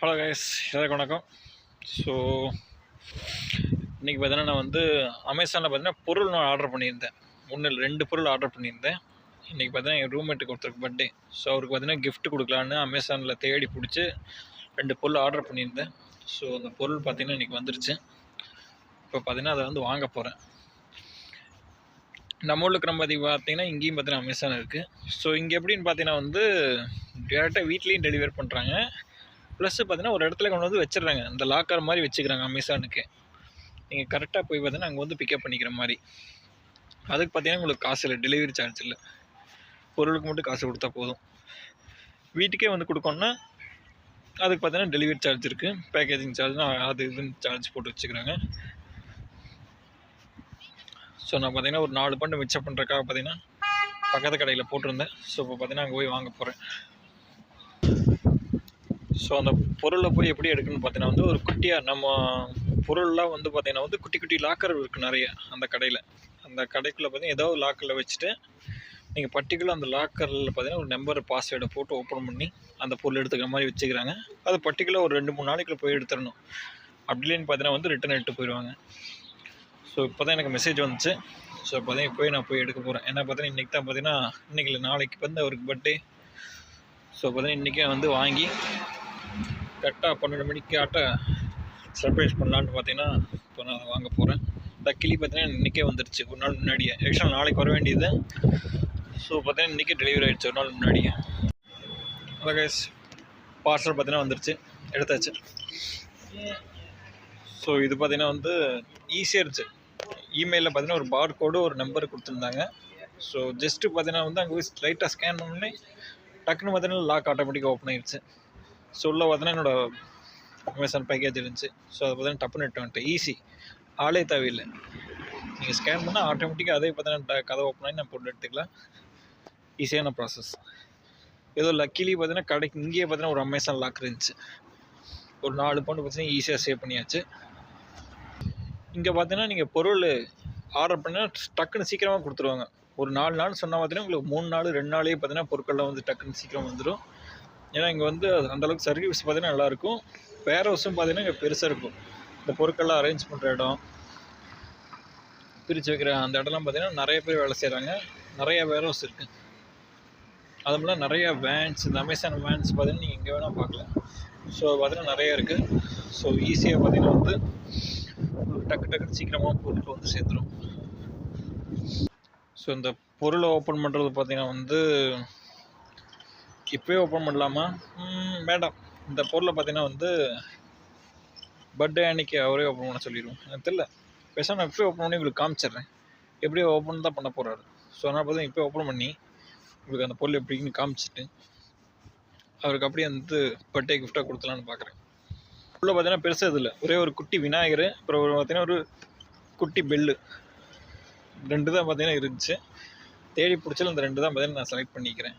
Hello guys எல்லாருக்கும் வணக்கம். So இன்றைக்கி பார்த்தீங்கன்னா நான் வந்து அமேசானில் பார்த்தீங்கன்னா பொருள் நான் ஆர்டர் பண்ணியிருந்தேன். ஒன்று இல்லை ரெண்டு பொருள் ஆர்டர் பண்ணியிருந்தேன். இன்றைக்கி பார்த்தீங்கன்னா என் ரூம்மேட்டுக்கு ஒருத்தருக்கு பர்த்டே ஸோ அவருக்கு பார்த்தீங்கன்னா கிஃப்ட்டு கொடுக்கலான்னு அமேசானில் தேடி பிடிச்சி ரெண்டு பொருள் ஆர்டர் பண்ணியிருந்தேன். ஸோ அந்த பொருள் பார்த்தீங்கன்னா இன்றைக்கி வந்துருச்சு. இப்போ பார்த்தீங்கன்னா அதை வந்து வாங்க போகிறேன் நம்ம ஊரில் இருக்கிற மாதிரி பார்த்தீங்கன்னா இங்கேயும் பார்த்தீங்கன்னா அமேசான் இருக்குது ஸோ இங்கே எப்படின்னு பார்த்தீங்கன்னா வந்து டேரெக்டாக வீட்லேயும் டெலிவர் பண்ணுறாங்க ப்ளஸ்ஸு பார்த்தீங்கன்னா ஒரு இடத்துல கொண்டு வந்து வச்சிடுறாங்க. இந்த லாக்கர் மாதிரி வச்சுக்கிறாங்க அமேசானுக்கு நீங்கள் கரெக்டாக போய் பார்த்தீங்கன்னா அங்கே வந்து பிக்கப் பண்ணிக்கிற மாதிரி. அதுக்கு பார்த்தீங்கன்னா உங்களுக்கு காசு இல்லை. டெலிவரி சார்ஜ் இல்லை. பொருளுக்கு மட்டும் காசு கொடுத்தா போதும். வீட்டுக்கே வந்து கொடுக்கணுன்னா அதுக்கு பார்த்தீங்கன்னா டெலிவரி சார்ஜ் இருக்குது பேக்கேஜிங் சார்ஜ்னால் அது இதுன்னு சார்ஜ் போட்டு வச்சுக்கிறாங்க. ஸோ நான் பார்த்தீங்கன்னா ஒரு நாலு பண்டு மிச்சம் பண்ணுறக்காக பார்த்தீங்கன்னா பக்கத்து கடையில் போட்டிருந்தேன். ஸோ இப்போ பார்த்தீங்கன்னா அங்கே போய் வாங்க போகிறேன் ஸோ அந்த பொருளை போய் எப்படி எடுக்கணும்னு பார்த்தீங்கன்னா வந்து ஒரு குட்டியாக நம்ம பொருள்லாம் வந்து பார்த்தீங்கன்னா வந்து குட்டி குட்டி லாக்கர் இருக்குது நிறைய அந்த கடையில். அந்த கடைக்குள்ளே பார்த்தீங்கன்னா ஏதோ ஒரு லாக்கரில் வச்சுட்டு நீங்கள் பர்டிகுலர் அந்த லாக்கரில் பார்த்தீங்கன்னா ஒரு நம்பர் பாஸ்வேர்டை போட்டு ஓப்பன் பண்ணி அந்த பொருள் எடுத்துக்கிற மாதிரி வச்சுக்கிறாங்க. அது பர்டிகுலர் ஒரு ரெண்டு மூணு நாளைக்குள்ள போய் எடுத்துடணும். அப்படின்னு பார்த்தீங்கன்னா வந்து ரிட்டன் எடுத்து போயிடுவாங்க. ஸோ இப்போ தான் எனக்கு மெசேஜ் வந்துச்சு. ஸோ இப்போ தான் போய் நான் போய் எடுக்க போகிறேன் ஏன்னா பார்த்தீங்கன்னா இன்றைக்கி தான் பார்த்தீங்கன்னா இன்றைக்கி நாளைக்கு வந்து அவருக்கு பர்த்டே ஸோ பார்த்தீங்கன்னா இன்றைக்கே வந்து வாங்கி கரெக்டாக பன்னெண்டு மணிக்கு ஆட்ட சர்ப்ரைஸ் பண்ணலான்னு பார்த்தீங்கன்னா இப்போ நான் வாங்க போகிறேன் இந்த கிளி பார்த்தீங்கன்னா இன்றைக்கே வந்துருச்சு. ஒரு நாள் முன்னாடியே ஆக்சுவலாக நாளைக்கு வர வேண்டியது. ஸோ பார்த்தீங்கன்னா இன்றைக்கே டெலிவரி ஆகிடுச்சு ஒரு நாள் முன்னாடியே அதான் கைஸ் பார்சல் பார்த்தீங்கன்னா வந்துருச்சு. எடுத்தாச்சு. ஸோ இது பார்த்தீங்கன்னா வந்து ஈஸியாக இருந்துச்சு இமெயிலில் பார்த்தீங்கன்னா ஒரு பார் கோடு ஒரு நம்பர் கொடுத்துருந்தாங்க. ஸோ ஜஸ்ட்டு பார்த்தீங்கன்னா வந்து அங்கே போய் லைட்டாக ஸ்கேன் பண்ணோடனே டக்குன்னு பார்த்தீங்கன்னா லாக் ஆட்டோமேட்டிக்காக ஓப்பன் ஆயிடுச்சு ஸோ உள்ள பார்த்தீங்கன்னா என்னோட அமேசான் பேக்கேஜ் இருந்துச்சு. ஸோ அதை பார்த்தீங்கன்னா டப்புன்னு எட்டு வந்துட்டேன். ஈஸி ஆளே தேவையில்லை. நீங்கள் ஸ்கேன் பண்ணால் ஆட்டோமேட்டிக்காக அதே பார்த்தீங்கன்னா கதை ஓப்பன் ஆகி நான் பொண்ணு எடுத்துக்கலாம். ஈஸியான ப்ராசஸ் ஏதோ லக்கிலி பார்த்தீங்கன்னா கடைக்கு இங்கேயே பார்த்தீங்கன்னா ஒரு அமேசான் லாக் இருந்துச்சு. ஒரு நாலு பவுண்டு பார்த்தீங்கன்னா ஈஸியாக சேவ் பண்ணியாச்சு. இங்கே பார்த்தீங்கன்னா நீங்கள் பொருள் ஆர்டர் பண்ணால் டக்குன்னு சீக்கிரமாக கொடுத்துருவாங்க. ஒரு நாலு நாள் சொன்னால் பார்த்தீங்கன்னா உங்களுக்கு மூணு நாள் ரெண்டு நாளே பார்த்தீங்கன்னா பொருட்கள்லாம் வந்து டக்குன்னு சீக்கிரம் வந்துடும் ஏன்னா இங்கே வந்து அது அந்தளவுக்கு சர்வீஸ் பார்த்தீங்கன்னா நல்லாயிருக்கும் வேர் ஹவுஸும் பார்த்தீங்கன்னா இங்கே பெருசாக இருக்கும். இந்த பொருட்கள்லாம் அரேஞ்ச் பண்ணுற இடம் பிரித்து வைக்கிற அந்த இடம்லாம் பார்த்தீங்கன்னா நிறைய பேர் வேலை செய்கிறாங்க நிறைய வேர் ஹவுஸ் இருக்குது அது போல் நிறைய வேன்ஸ் இந்த அமேசான் வேன்ஸ் பார்த்தீங்கன்னா நீங்கள் எங்கே வேணால் பார்க்கலாம். ஸோ பார்த்தீங்கன்னா நிறைய இருக்குது ஸோ ஈஸியாக பார்த்தீங்கன்னா வந்து டக்கு டக்குன்னு சீக்கிரமாக பொருட்கள் வந்து சேர்ந்துடும் ஸோ இந்த பொருளை ஓப்பன் பண்ணுறது பார்த்திங்கன்னா வந்து இப்போயே ஓப்பன் பண்ணலாமா? மேடம் இந்த பொருளை பார்த்தீங்கன்னா வந்து பர்த்டே அன்னைக்கு அவரே ஓப்பன் பண்ண சொல்லிடுவோம் எனக்கு தெரியல. பேசாமல் நான் இப்போயே ஓப்பன் பண்ணி உங்களுக்கு காமிச்சிடுறேன். எப்படி ஓப்பன் தான் பண்ண போகிறாரு ஸோ அதனால் பார்த்தீங்கன்னா இப்போ ஓப்பன் பண்ணி உங்களுக்கு அந்த பொருள் எப்படின்னு காமிச்சிட்டு அவருக்கு அப்படியே வந்து பர்த்டே கிஃப்டாக கொடுத்தலான்னு பார்க்குறேன் உள்ளே பார்த்தீங்கன்னா பெருசாக இதில் ஒரே ஒரு குட்டி விநாயகர் அப்புறம் ஒரு பார்த்தீங்கன்னா ஒரு குட்டி பெல்லு ரெண்டு தான் பார்த்தீங்கன்னா இருந்துச்சு. தேடி பிடிச்சாலும் இந்த ரெண்டு தான் பார்த்தீங்கன்னா நான் செலக்ட் பண்ணிக்கிறேன்.